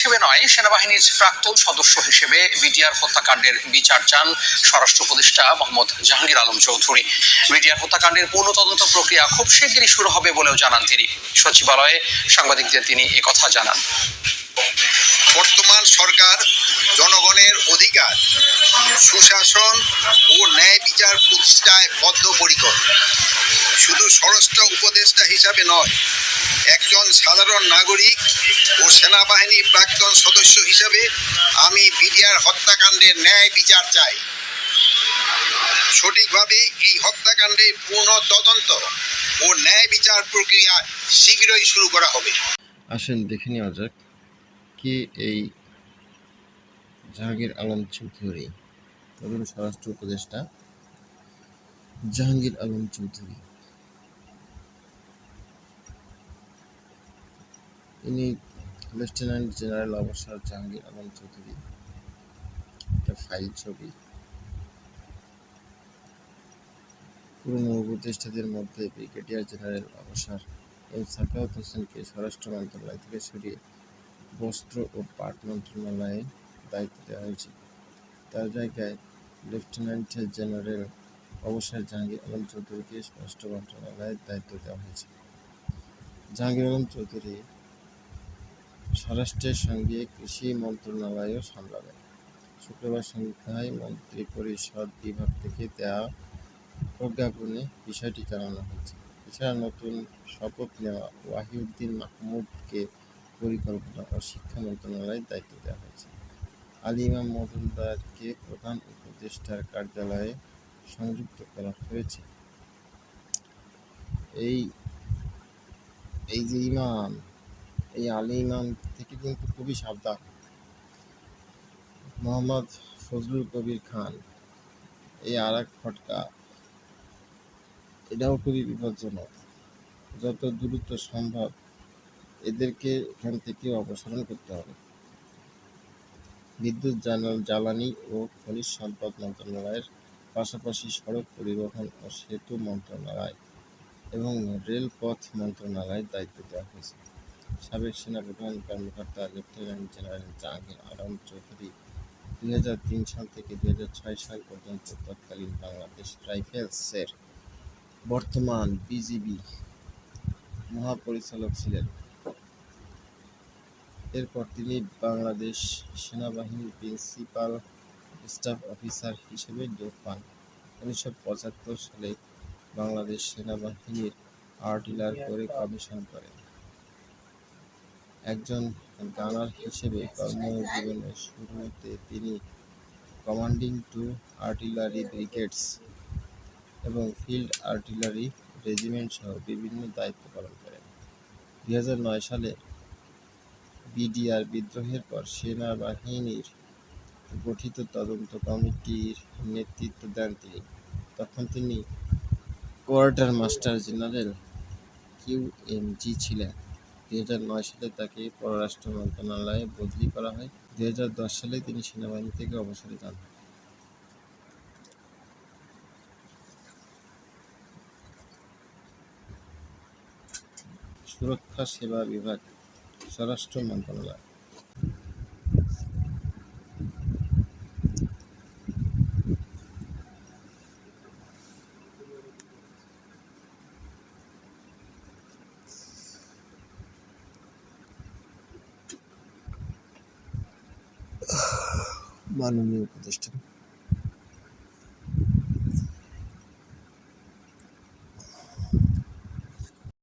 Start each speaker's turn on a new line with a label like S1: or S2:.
S1: হিসেবে নয়, সেনাবাহিনীর প্রাক্তন সদস্য হিসেবে বিডিআর হত্যাকাণ্ডের বিচার চান স্বরাষ্ট্র উপদেষ্টা মোহাম্মদ জাহাঙ্গীর আলম চৌধুরী। বিডিআর হত্যাকাণ্ডের পূর্ণ তদন্ত প্রক্রিয়া খুব শিগগিরই শুরু হবে বলেও জানান তিনি। সচিবালয়ে সাংবাদিকদের তিনি একথা জানান।
S2: বর্তমান সরকার জনগণের অধিকার, সুশাসন ও ন্যায় বিচার প্রতিষ্ঠায় বদ্ধপরিকর। স্বরাষ্ট্র উপদেষ্টা হিসাবে নয়, একজন সাধারণ নাগরিক ও সেনাবাহিনীর প্রাক্তন সদস্য হিসাবে আমি বিডিআর হত্যাকাণ্ডের ন্যায় বিচার চাই। সঠিকভাবে এই হত্যাকাণ্ডের পূর্ণ তদন্ত ও ন্যায় বিচার প্রক্রিয়া শীঘ্রই শুরু করা হবে।
S3: আসেন, দেখে নেওয়া যাক কি এই জাহাঙ্গীর আলম চৌধুরী তরুণ স্বরাষ্ট্র উপদেষ্টা। জাহাঙ্গীর আলম চৌধুরী। ইনি লেফটেন্যান্ট জেনারেল অবসর জাহাঙ্গীর আলম চৌধুরী। একটা ফাইল ছবি। পুরনো উপদেষ্টাদের মধ্যে ব্রিগেডিয়ার জেনারেল অবসর। এম সাকাওয়াত হোসেনকে স্বরাষ্ট্র মন্ত্রণালয় থেকে সরিয়ে বস্ত্র ও পাট মন্ত্রণালয়ে দায়িত্ব দেওয়া হয়েছে তার জায়গায় লেফটেন্যান্ট জেনারেল অবসর জাহাঙ্গীর আলম চৌধুরীকে স্বরাষ্ট্র মন্ত্রণালয়ের দায়িত্ব দেওয়া হয়েছে জাহাঙ্গীর আলম চৌধুরী স্বরাষ্ট্রের সঙ্গে কৃষি মন্ত্রণালয়ও সামলাবেন শুক্রবার সন্ধ্যায় মন্ত্রী পরিষদ বিভাগ থেকে দেওয়া প্রজ্ঞাপনে বিষয়টি জানানো হয়েছে। এছাড়া নতুন শপথ নেওয়া ওয়াহিউদ্দিন মাহমুদকে পরিকল্পনা ও শিক্ষা মন্ত্রণালয়ের দায়িত্ব দেওয়া হয়েছে। আলী ইমাম মজুমদারকে প্রধান উপদেষ্টার কার্যালয়ে সংযুক্ত করা হয়েছে। এই এই যে ইমাম এই আলী ইমাম থেকে কিন্তু খুবই সাবধান। মোহাম্মদ ফজলুল কবির খান, এই আর এক ফটকা, এটাও খুবই বিপজ্জনক। যত দ্রুত সম্ভব এদেরকে এখান থেকে অপসারণ করতে হবে। বিদ্যুৎ জ্বালা- জ্বালানি ও খনিজ সম্পদ মন্ত্রণালয়ের পাশাপাশি সড়ক পরিবহন ও সেতু মন্ত্রণালয় এবং রেলপথ মন্ত্রণালয়ের দায়িত্ব দেওয়া হয়েছে। সাবেক সেনা প্রধান কর্মকর্তা লেফটেন্যান্ট জেনারেল জাহাঙ্গীর আলম চৌধুরী দুই হাজার তিন সাল থেকে দুই হাজার ছয় সাল পর্যন্ত তৎকালীন বাংলাদেশ রাইফেলসের বর্তমান বিজিবি মহাপরিচালক ছিলেন। এরপর তিনি বাংলাদেশ সেনাবাহিনীর প্রিন্সিপাল, স্টাফ অফিসার হিসেবে নিয়োগ পান। উনিশশো পঁচাত্তর সালে বাংলাদেশ সেনাবাহিনীর আর্টিলার করে কমিশন করেন। একজন গানার হিসেবে কর্মজীবনের শুরুতে তিনি কমান্ডিং টু আর্টিলারি ব্রিগেডস এবং ফিল্ড আর্টিলারি রেজিমেন্ট সহ বিভিন্ন দায়িত্ব পালন করেন। দুই হাজার নয় সালে বিডিআর বিদ্রোহের পর সেনাবাহিনীর গঠিত তদন্ত কমিটির নেতৃত্ব দেন তিনি। তখন তিনি কোয়ার্টার মাস্টার জেনারেল কিউএমজি ছিলেন। দুই হাজার নয় সালে তাকে পররাষ্ট্র মন্ত্রণালয়ে বদলি করা হয়। দুই হাজার দশ সালে তিনি সেনাবাহিনী থেকে অবসরে যান। সুরক্ষা সেবা বিভাগ, স্বরাষ্ট্র মন্ত্রণালয়। মাননীয় উপদেষ্টা।